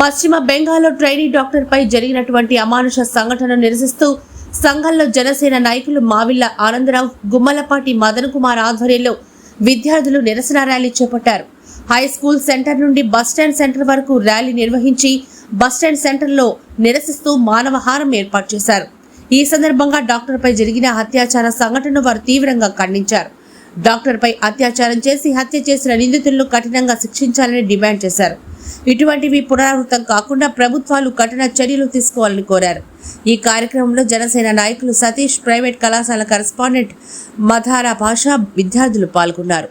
పశ్చిమ బెంగాల్లో trainee doctor పై జరిగినటువంటి అమానుష సంఘటనను నిరసిస్తూ సంఘంలో జనసేన నాయకులు మావిళ్ళ ఆనందరావు గుమ్మలపాటి మదన్ కుమార్ ఆధ్వర్యంలో విద్యార్థులు నిరసన ర్యాలీ చేపట్టారు. హై స్కూల్ సెంటర్ నుండి బస్టాండ్ సెంటర్ వరకు ర్యాలీ నిర్వహించి బస్టాండ్ సెంటర్లో నిరసిస్తూ మానవహారం ఏర్పాటు చేశారు. ఈ సందర్భంగా డాక్టర్పై జరిగిన అత్యాచార సంఘటనను వారు తీవ్రంగా ఖండించారు. డాక్టర్పై అత్యాచారం చేసి హత్య చేసిన నిందితులను కఠినంగా శిక్షించాలని డిమాండ్ చేశారు. ఇటువంటివి పునరావృతం కాకుండా ప్రభుత్వాలు కఠిన చర్యలు తీసుకోవాలని కోరారు. ఈ కార్యక్రమంలో జనసేన నాయకులు సతీష్ ప్రైవేట్ కళాశాల కరెస్పాండెంట్ మధారా భాష విద్యార్థులు పాల్గొన్నారు.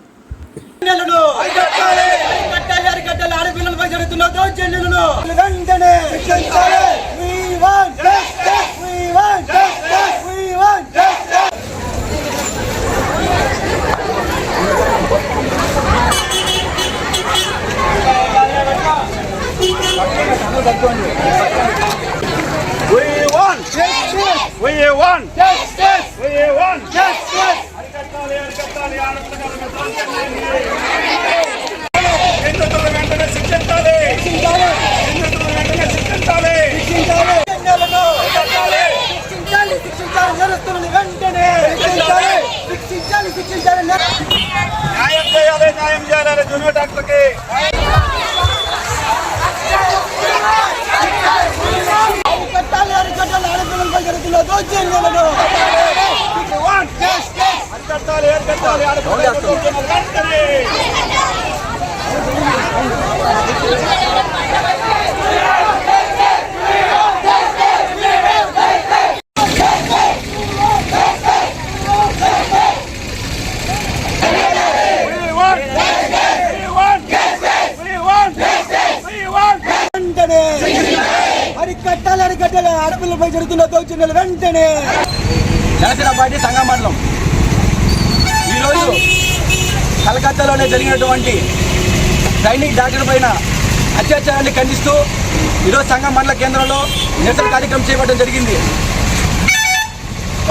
We want Justice. we want Justice. we want Justice. అరికట్టాలి అరికట్టాలి ఆడపిల్లలకు నిందితులను వెంటనే శిక్షించాలి శిక్షించాలి. నిందితులను వెంటనే శిక్షించాలి శిక్షించాలి. దౌర్జన్యాలను అరికట్టాలి శిక్షించాలి శిక్షించాలి నేరస్తులను వెంటనే శిక్షించాలి శిక్షించాలి శిక్షించాలి న్యాయం చేయాలి న్యాయం చేయాలి జూనియర్ డాక్టర్కి అరికట్టాలి జరుగుతున్న దౌర్జన్యాలు వెంటనే జనసేన పార్టీ సంఘ మండలం ఈరోజు కలకత్తాలోనే జరిగినటువంటి సైనిక్ డాక్టర్ పైన అత్యాచారాన్ని ఖండిస్తూ ఈరోజు సంఘం మండల కేంద్రంలో నిరసన కార్యక్రమం చేపట్టడం జరిగింది.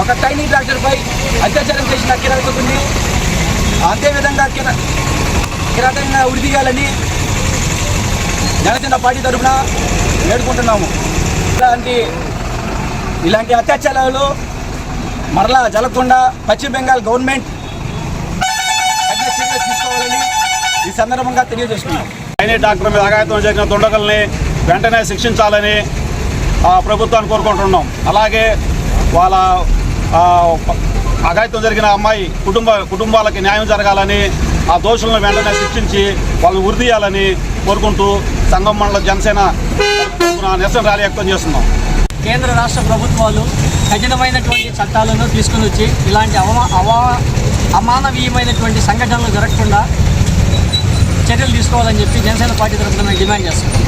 ఒక సైనిక్ డాక్టర్పై అత్యాచారం చేసిన కిరాతకుంది అదేవిధంగా కిర కిరాటంగా ఉరిదీయాలని జనసేన పార్టీ తరఫున వేడుకుంటున్నాము. ఇలాంటి ఇలాంటి అత్యాచారాలు మరలా జరగకుండా పశ్చిమ బెంగాల్ గవర్నమెంట్ తీసుకోవాలని ఈ సందర్భంగా తెలియజేస్తున్నాం. సైనిక్ డాక్టర్ మీద అఘాయితం జరిగిన దుండగల్ని వెంటనే శిక్షించాలని ప్రభుత్వాన్ని కోరుకుంటున్నాం. అలాగే వాళ్ళ అఘాయితం జరిగిన అమ్మాయి కుటుంబ కుటుంబాలకి న్యాయం జరగాలని ఆ దోషులను వెంటనే శిక్షించి వాళ్ళని ఉరిదీయాలని కోరుకుంటూ సంఘం మండల జనసేన నిరసన ర్యాలీ వ్యక్తం చేస్తున్నాం. కేంద్ర రాష్ట్ర ప్రభుత్వాలు కఠినమైనటువంటి చట్టాలను తీసుకుని వచ్చి ఇలాంటి అవమా అవా అమానవీయమైనటువంటి సంఘటనలు జరగకుండా చర్యలు తీసుకోవాలని చెప్పి జనసేన పార్టీ తరఫున మేము డిమాండ్ చేస్తున్నాం.